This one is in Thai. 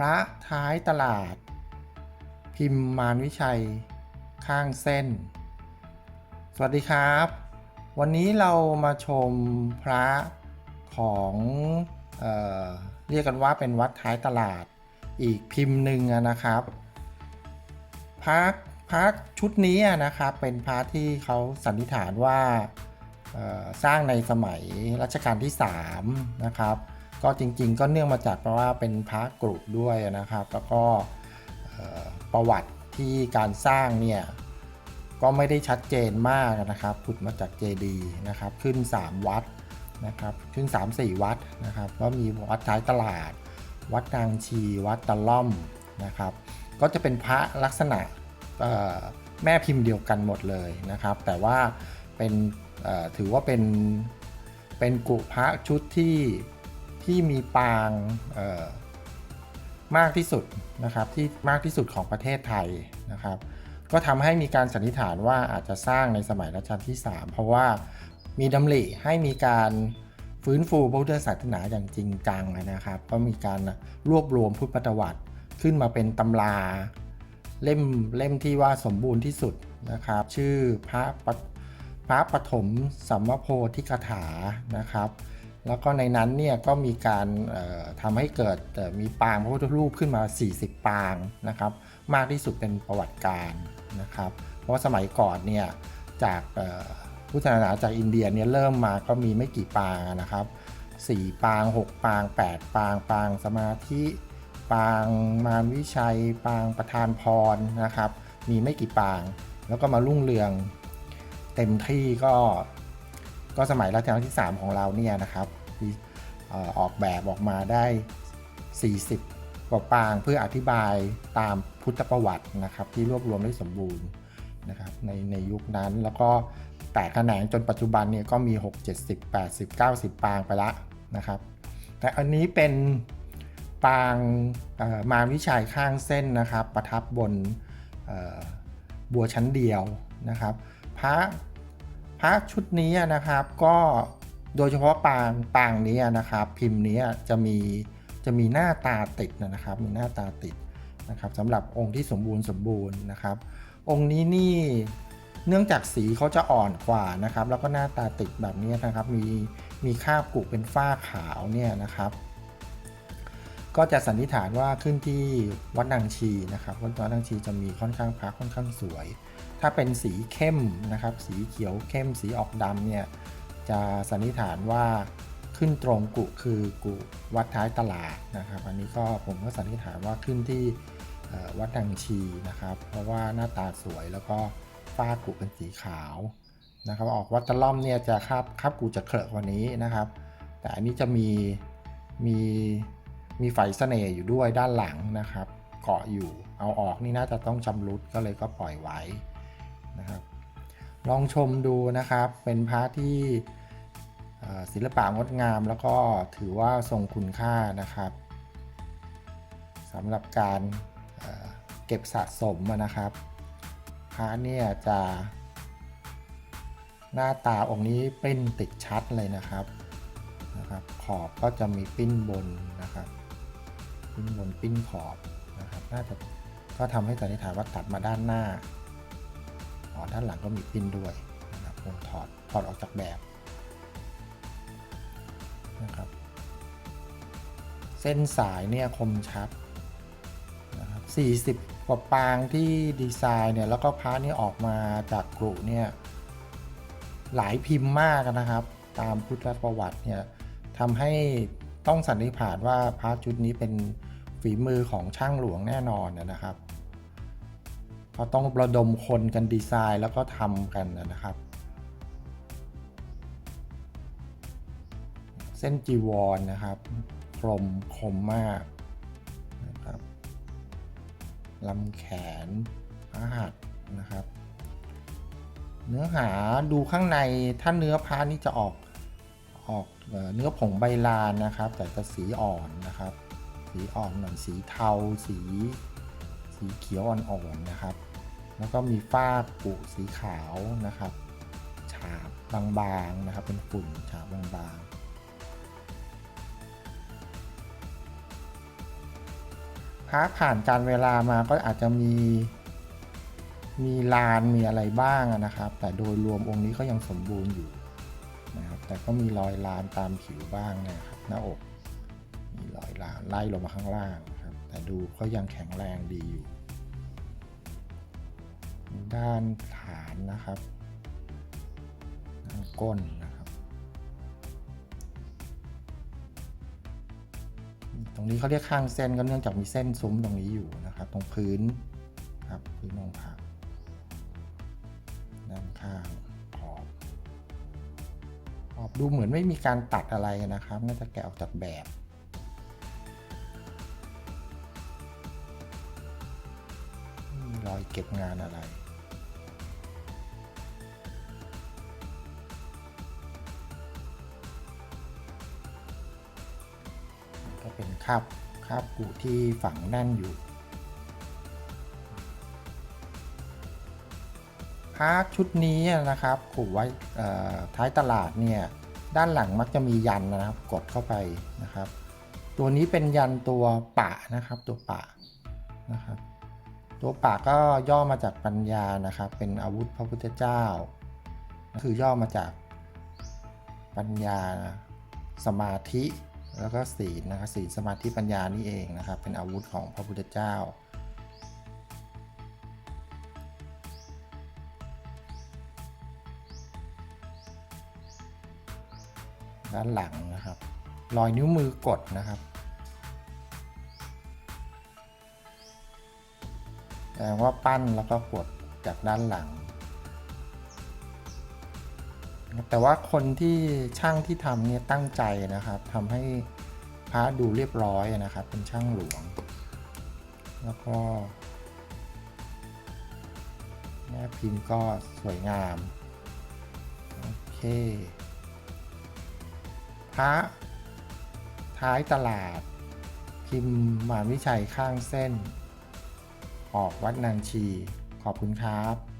พระท้ายตลาด พิมพ์มารวิชัย ข้างเส้น สวัสดีครับ วันนี้เรามาชมพระของเออเรียกกันว่าเป็นวัดท้ายตลาดอีกพิมพ์หนึ่งนะครับพระพระชุดนี้นะครับเป็นพระที่เขาสันนิษฐานว่าสร้างในสมัยรัชกาลที่ 3 นะครับ ก็จริงๆ ก็เนื่องมาจากเพราะว่าเป็นพระกรุด้วยนะครับ แล้วก็ประวัติที่การสร้างเนี่ยก็ไม่ได้ชัดเจนมากนะครับขุดมาจากเจดีนะครับ ขึ้น 3 วัดนะครับ ขึ้น 3-4 วัดนะครับ ก็มีวัดท้ายตลาด วัดนางชี วัดตะล่อมนะครับ ก็จะเป็นพระลักษณะแม่พิมพ์เดียวกันหมดเลยนะครับ แต่ว่าเป็นถือว่าเป็นเป็นกุพระชุดที่ ที่มีปางมากที่สุดนะครับที่มากที่สุดของประเทศไทยนะครับ ก็ทำให้มีการสันนิษฐานว่าอาจจะสร้างในสมัยรัชกาลที่ 3 เพราะว่ามีดำริให้มีการฟื้นฟูพระพุทธศาสนาอย่างจริงจังนะครับ ก็มีการรวบรวมพุทธประวัติขึ้นมาเป็นตำราเล่มเล่มที่ว่าสมบูรณ์ที่สุดนะครับ ชื่อพระพระปฐมสัมมโพธิกถานะครับ แล้วก็ในนั้นเนี่ยก็มีการเอ่อทำให้เกิดมีปางพระพุทธรูปขึ้นมา 40 ปางนะครับ มากที่สุดเป็นประวัติการนะครับ เพราะว่าสมัยก่อนเนี่ยจากพุทธศาสนาจากอินเดียเนี่ยเริ่มมาก็มีไม่กี่ปางนะครับ4ปาง 6 ปาง 8 ปาง ปางสมาธิ ปางมารวิชัย ปางประธานพรนะครับ มีไม่กี่ปาง แล้วก็มารุ่งเรือง เต็มที่ก็ ก็สมัยรัชกาลที่ 3 ของเราเนี่ยนะครับออกแบบออกมาได้ 40 กว่าปางเพื่ออธิบายตามพุทธประวัตินะครับที่รวบรวมได้สมบูรณ์นะครับในในยุคนั้นแล้วก็แตกแขนงจนปัจจุบันเนี่ยก็มี 6 70 80 90 ปางไปละนะครับ แต่อันนี้เป็นปางมารวิชัยข้างเส้นนะครับ ประทับ บนบัวชั้นเดียวนะครับ พระ พระชุดนี้นะครับก็โดยเฉพาะปางปางนี้นะครับ พิมพ์นี้จะมีจะมีหน้าตาติดนะครับ มีหน้าตาติดนะครับสำหรับองค์ที่สมบูรณ์สมบูรณ์นะครับ องค์นี้นี่เนื่องจากสีเขาจะอ่อนกว่านะครับ แล้วก็หน้าตาติดแบบนี้นะครับ มีมีคราบกุเป็นฝ้าขาวเนี่ยนะครับ ก็จะสันนิษฐานว่าขึ้นที่วัดนางชีนะครับวัดนางชีจะมีค่อนข้างพระค่อนข้างสวย ถ้าเป็นสีเข้มนะครับ สีเขียวเข้มสีออกดำเนี่ยจะสันนิษฐานว่าขึ้นตรงกุคือกุวัดท้ายตลาดนะครับ อันนี้ก็ผมก็สันนิษฐานว่าขึ้นที่วัดนางชีนะครับ เพราะว่าหน้าตาสวยแล้วก็ฝ้ากุเป็นสีขาวนะครับ ออกวัดตะล่อมเนี่ยจะคาบคาบกุจะเคลอะกว่านี้นะครับ แต่อันนี้จะมีมี มีไฟเสน่ห์อยู่ด้วยด้านหลังนะครับ เกาะอยู่เอาออกนี่น่าจะต้องชำรุดก็เลยก็ปล่อยไว้นะครับ ลองชมดูนะครับ เป็นพระที่ศิลปะงดงามแล้วก็ถือว่าทรงคุณค่านะครับสำหรับการเก็บสะสมนะครับพระเนี่ยจะหน้าตาองค์นี้ปิ้นติดชัดเลยนะครับนะครับ ขอบก็จะมีปิ้นบนนะครับ ปิ้นบนปิ้นขอบนะครับน่าจะก็ทำให้สันนิษฐานว่าตัดมาด้านหน้าอ๋อด้านหลังก็มีปิ้นด้วยนะครับผมถอดถอดออกจากแบบนะครับเส้นสายเนี่ยคมชัดนะครับ40 กว่าปางที่ดีไซน์เนี่ยแล้วก็พาร์ทนี่ออกมาจากกรุเนี่ยหลายพิมพ์มากนะครับ ตามพุทธประวัติเนี่ยทำให้ ต้องสันนิษฐานว่าพระชุดนี้เป็นฝีมือของช่างหลวงแน่นอนนะครับเขาะต้องระดมคนกันดีไซน์แล้วก็ทำกันนะครับ เส้นจีวรนนะครับกลมคมมากนะครับลำแขนพระหัตนะครับ เนื้อหาดูข้างในถ้าเนื้อพระนี่จะออกออก เนื้อผงใบลานนะครับ แต่จะสีอ่อนนะครับ สีอ่อนหน่อยสีเทา สีสีเขียวอ่อนๆนะครับ แล้วก็มีฝ้าปุสีขาวนะครับ ฉาบบางๆนะครับ เป็นฝุ่นฉาบบางๆพักค่อนข้างสวยถ้าเป็นสีเข้มนะครับสีออกดำเนี่ยจะผ่านการเวลามาก็อาจจะมีมีลานมีอะไรบ้างนะครับ แต่โดยรวมองค์นี้ก็ยังสมบูรณ์อยู่ นะครับ แต่ก็มีรอยลานตามผิวบ้างนะครับ หน้าอก มีรอยลานไล่ลงมาข้างล่างครับ แต่ดูก็ยังแข็งแรงดีอยู่ ด้านฐานนะครับด้านก้นนะครับ ตรงนี้เขาเรียกข้างเส้นก็เนื่องจากมีเส้นซุ้มตรงนี้อยู่นะครับ ตรงพื้นครับพื้นรองค์พระด้านข้าง ออบดูเหมือนไม่มีการตัดอะไรนะครับ น่าจะแกะออกจากแบบมีรอยเก็บงานอะไร ก็เป็นคาบคาบกุที่ฝังแน่นอยู่ พระชุดนี้นะครับผูกไว้ท้ายตลาดเนี่ยด้านหลังมักจะมียันนะครับกดเข้าไปนะครับ ตัวนี้เป็นยันตัวปะนะครับตัวปะนะครับตัวปะก็ย่อมาจากปัญญานะครับ เป็นอาวุธพระพุทธเจ้า คือย่อมาจากปัญญาสมาธิแล้วก็ศีลนะครับศีลสมาธิปัญญานี่เองนะครับ เป็นอาวุธของพระพุทธเจ้า ด้านหลังนะครับ รอยนิ้วมือกดนะครับแสดงว่าปั้นแล้วก็กดจากด้านหลัง แต่ว่าคนที่ช่างที่ทำเนี่ยตั้งใจนะครับทำให้พระดูเรียบร้อยนะครับ เป็นช่างหลวง แล้วก็แม่พิมพ์ก็สวยงาม โอเค พระท้ายตลาด พิมพ์หมานวิชัยข้างเส้น ออกวัดนางชี ขอบคุณครับ